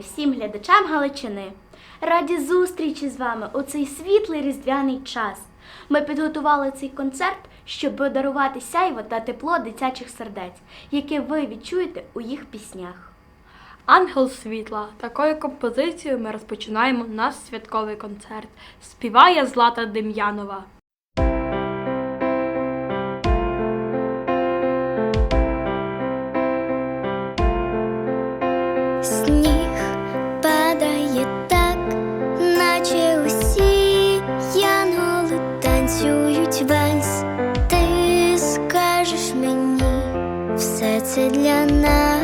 Всім глядачам Галичини. Раді зустрічі з вами у цей світлий різдвяний час. Ми підготували цей концерт, щоб подарувати сяйво та тепло дитячих сердець, яке ви відчуєте у їх піснях. Ангел світла. Такою композицією ми розпочинаємо наш святковий концерт. Співає Злата Дем'янова. Це для нас.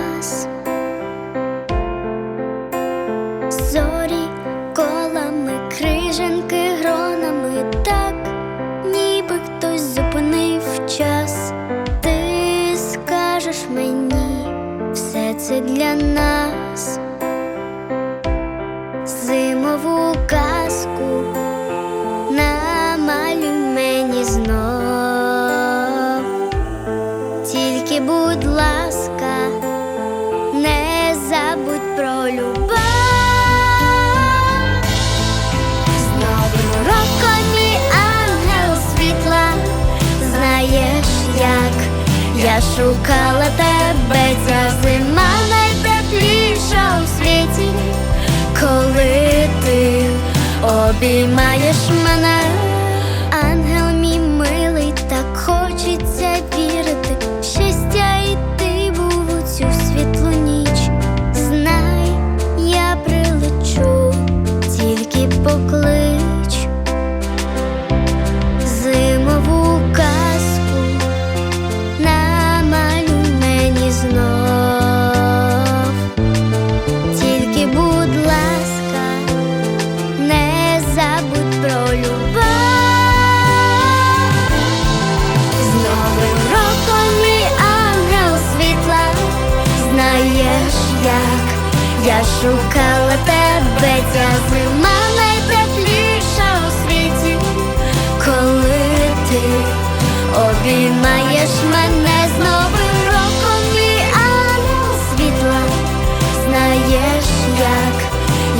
Шукала тебе, ця зима найтепліша у світі, коли ти обіймаєш мене, ангел мій милий, так хочеться вірити, щастя і ти був у цю світлу ніч. Знай, я прилечу, тільки поклич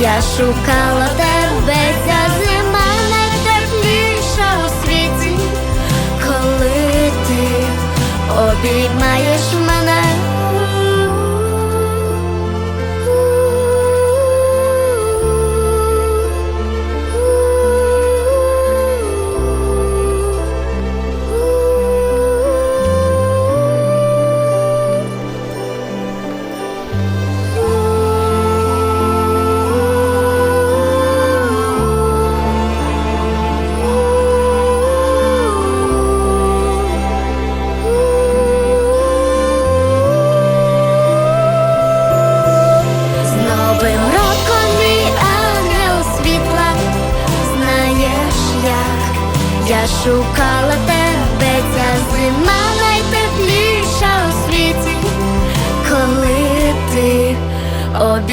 я шукала тебе, ця зима найтепліша у світі, коли ти обіймаєш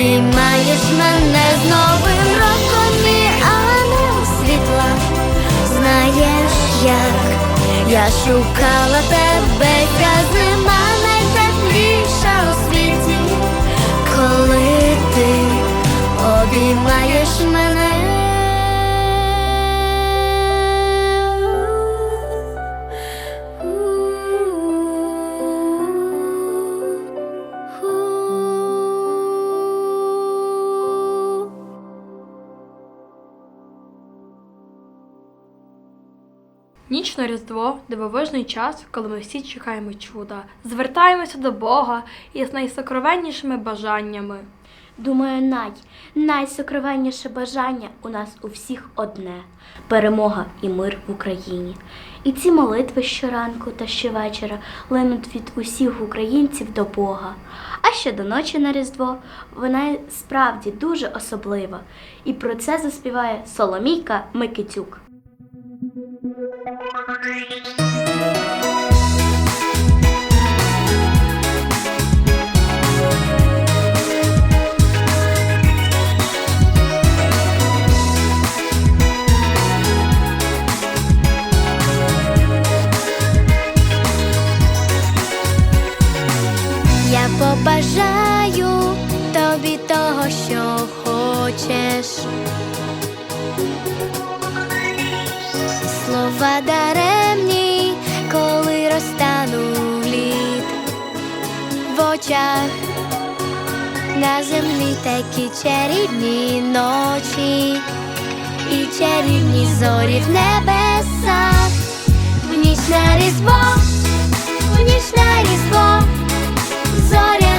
обіймаєш мене з новим роком, і ангел світла, знаєш, як я шукала тебе, Ніч Різдво дивовижний час, коли ми всі чекаємо чуда, звертаємося до Бога із найсокровеннішими бажаннями. Думаю, най, найсокровенніше бажання у нас у всіх одне перемога і мир в Україні. І ці молитви щоранку та щовечора линуть від усіх українців до Бога. А ще до ночі на Різдво вона справді дуже особлива. І про це заспіває Соломійка Микитюк. Thank you. Очах. На землі такі чарівні ночі і чарівні зорі в небесах, в ніч на різдво, в ніч на різдво, зоряна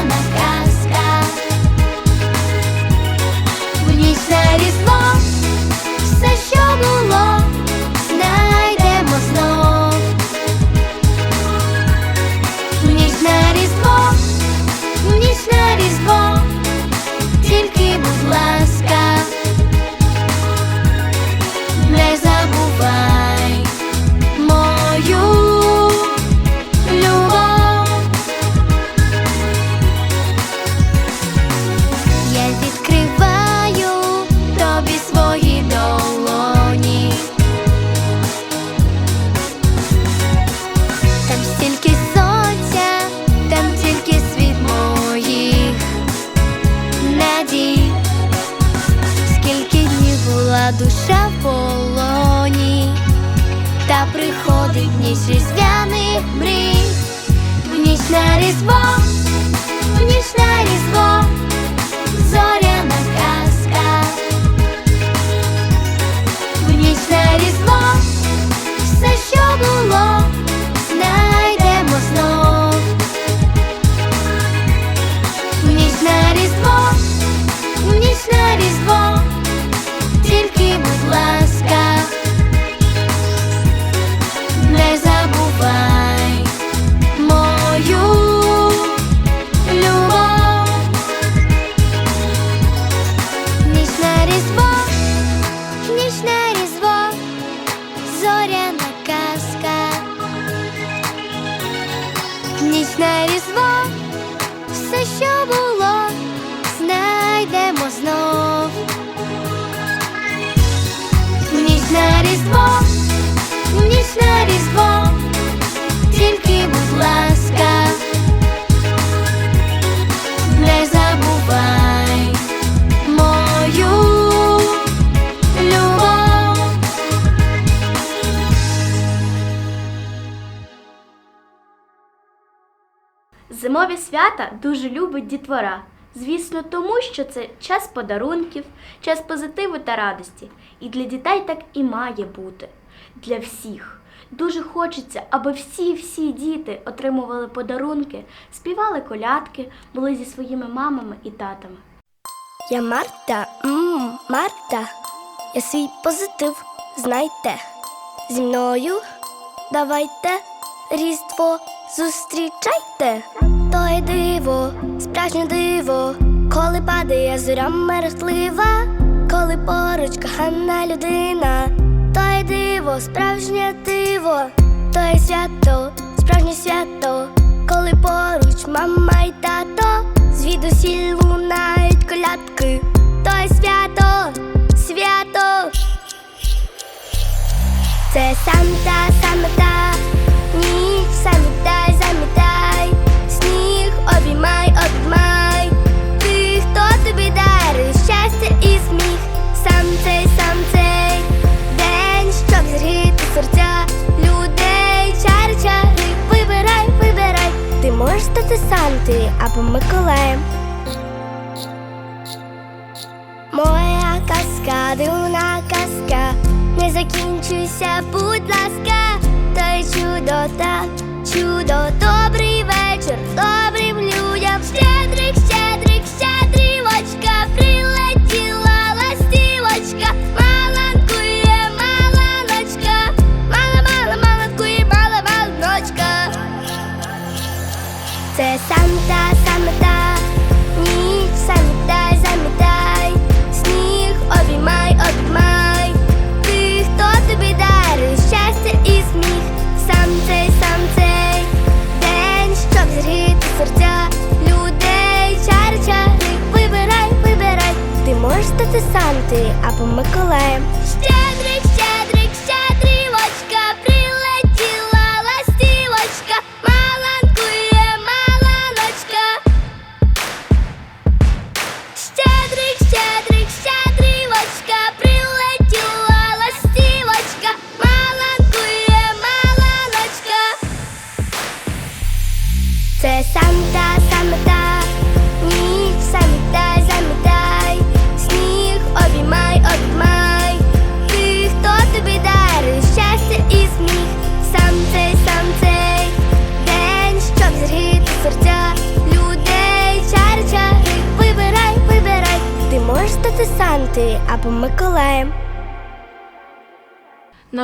в ніч на Зимові свята дуже любить дітвора. Звісно, тому що це час подарунків, час позитиву та радості. І для дітей так і має бути. Для всіх. Дуже хочеться, аби всі-всі діти отримували подарунки, співали колядки, були зі своїми мамами і татами. Я Марта, м Марта, я свій позитив, знайте. Зі мною давайте різдво зустрічайте. То й диво, справжнє диво, коли падає зоря мерехтлива, коли поруч кохана людина, то й диво, справжнє диво, то й свято, справжнє свято, коли поруч мама й тато, звідусіль лунають колядки, то й свято, свято. Це Санта, Санта, можеш стати Сантою або Миколаєм. Моя казка, дивна казка, не закінчуйся, будь ласка, та й чудо та чудо, добрий вечір, добрим Санти або Миколаєм.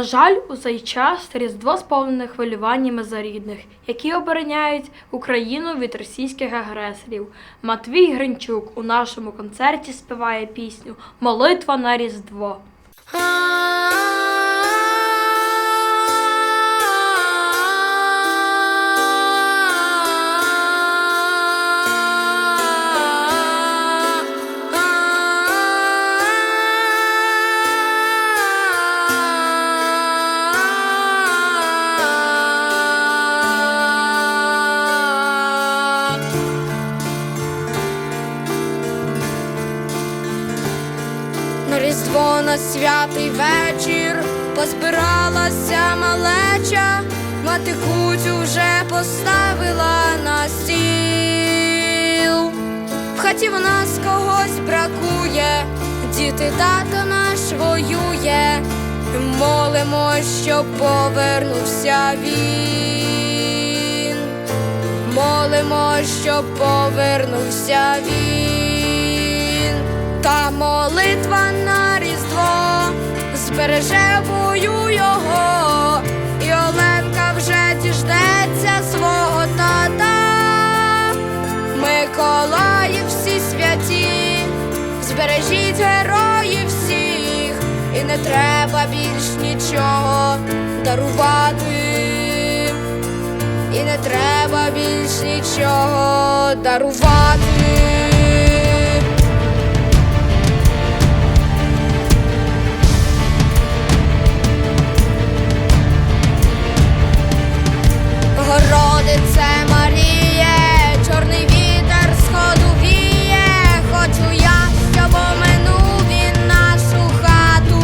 Жаль, у цей час Різдво сповнене хвилюваннями за рідних, які обороняють Україну від російських агресорів. Матвій Гринчук у нашому концерті співає пісню Молитва на Різдво. Малеча, мати кутю вже поставила на стіл. В хаті в нас когось бракує, діти тато наш воює. Молимо, щоб повернувся він. Молимо, щоб повернувся він. Та молитва на збереже його, і Оленка вже діждеться свого тата. Миколаїв всі святі, збережіть героїв всіх, і не треба більш нічого дарувати. І не треба більш нічого дарувати. Городице Маріє, чорний вітер сходу віє, хочу я, щоб оминув він нашу хату.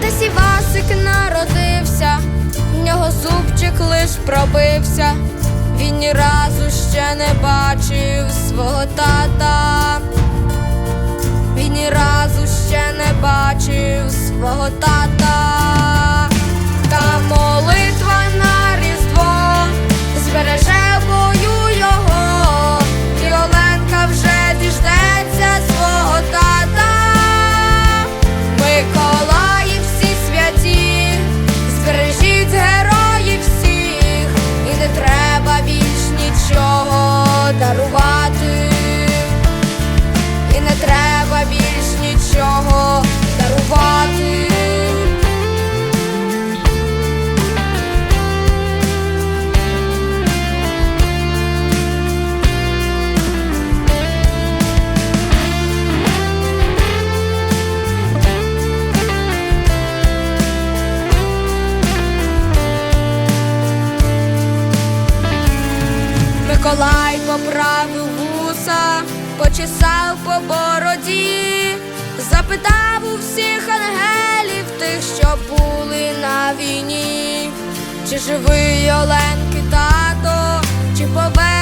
Десь Івасик народився, в нього зубчик лиш пробився, він ні разу ще не бачив свого тата. Він ні разу ще не бачив свого тата. Почесав по бороді, запитав у всіх ангелів тих, що були на війні, чи живий Оленки тато, чи поверне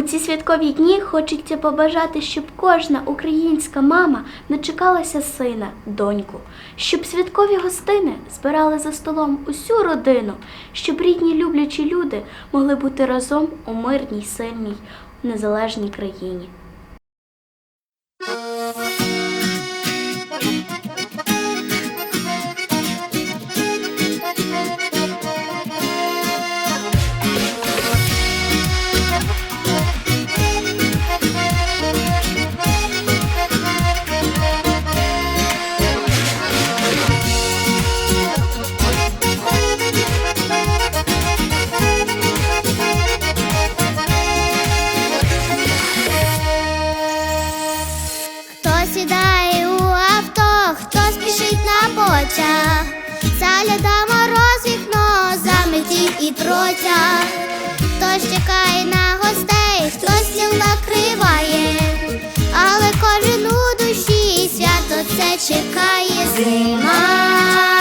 У ці святкові дні хочеться побажати, щоб кожна українська мама начекалася сина, доньку, щоб святкові гостини збирали за столом усю родину, щоб рідні люблячі люди могли бути разом у мирній, сильній, незалежній країні. На потяг, загляда мороз вікно, заметіть і протяг, хтось чекає на гостей, хтось стіл накриває, але кожен у душі свято це чекає. Зима,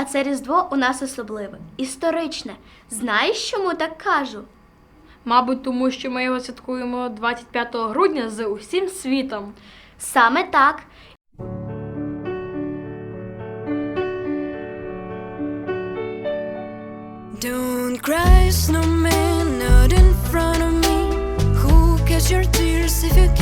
А це Різдво у нас особливе, історичне. Знаєш, чому так кажу? Мабуть, тому що ми його святкуємо 25 грудня з усім світом. Саме так. Don't cry, snowman, not in front of me. Who catch your tears if you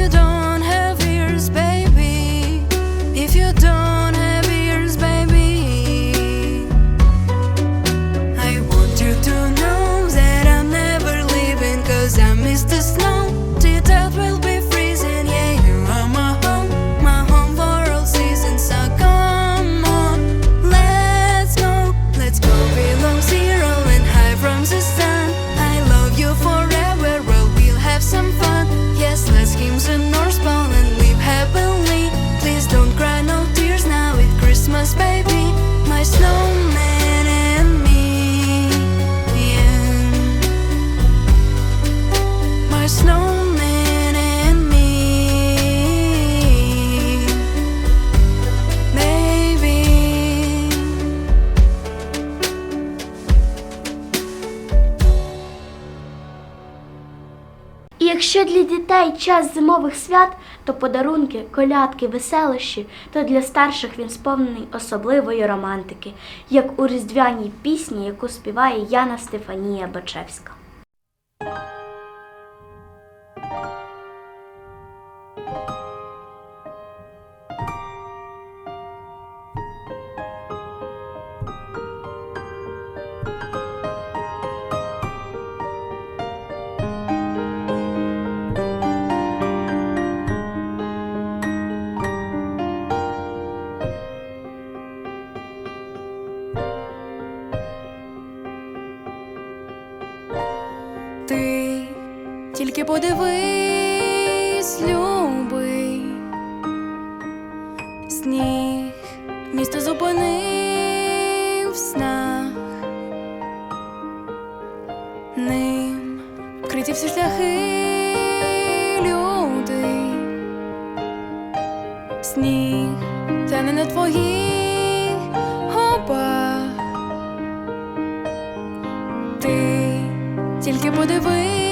you don't Якщо для дітей час зимових свят, то подарунки, колядки, веселощі, то для старших він сповнений особливої романтики, як у різдвяній пісні, яку співає Яна Стефанія Бачевська. сніг, місто зупинив в снах, ним. Вкриті всі шляхи люди, сніг тяне на твоїх губах, ти тільки подивись.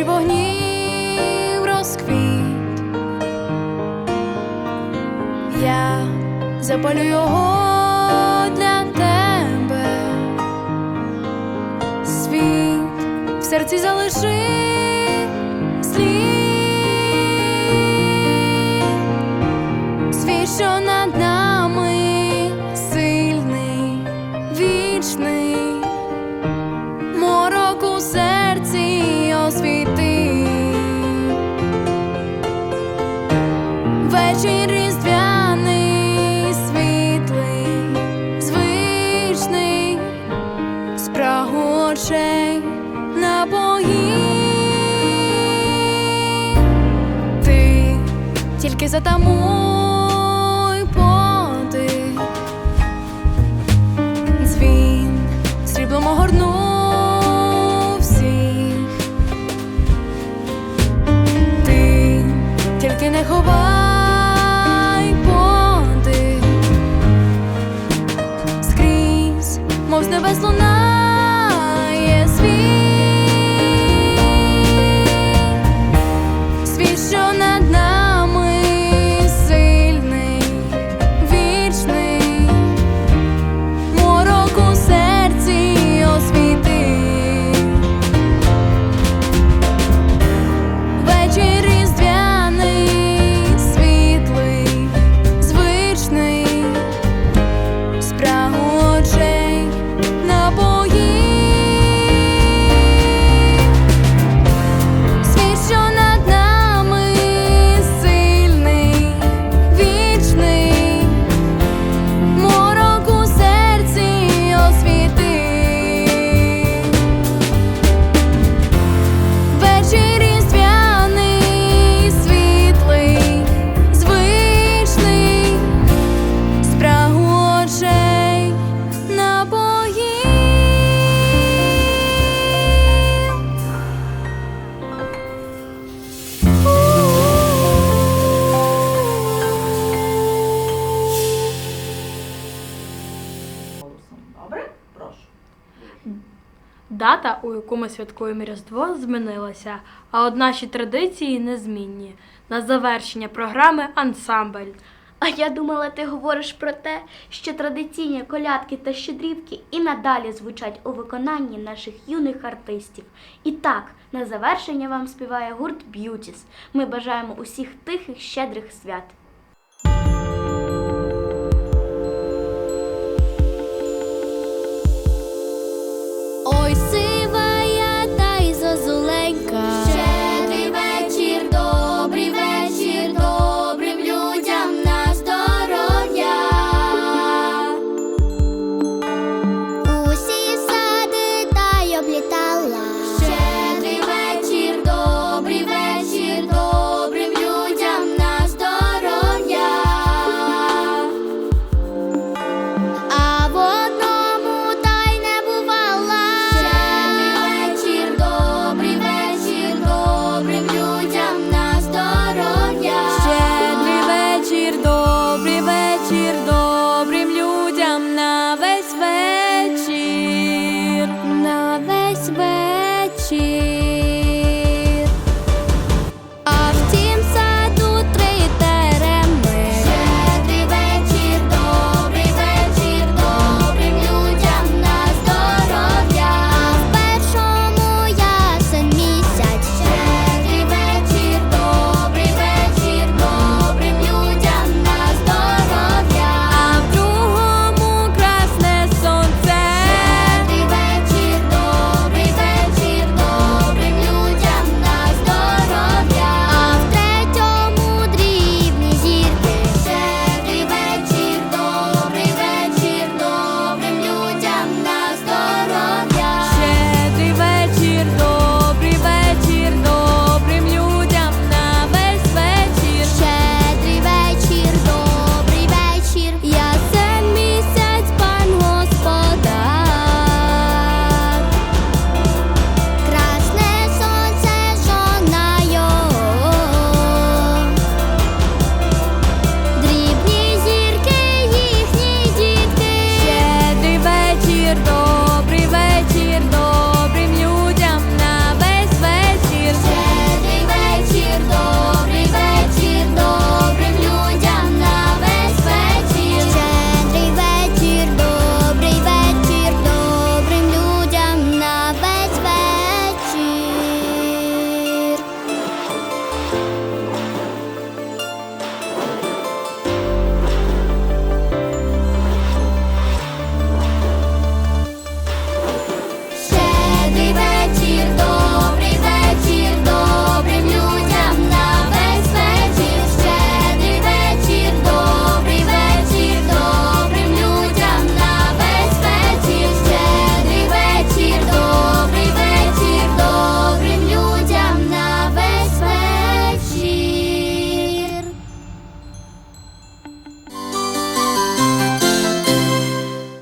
очі вогнів розквіт, я запалю його для тебе, світ в серці залиши слід, світ, що над нами сильний, вічний. da. Дата, у яку ми святкуємо Різдво, змінилася, а от наші традиції незмінні. На завершення програми ансамбль. А я думала, ти говориш про те, що традиційні колядки та щедрівки і надалі звучать у виконанні наших юних артистів. І так, на завершення вам співає гурт Б'ютіс. Ми бажаємо усіх тихих, щедрих свят.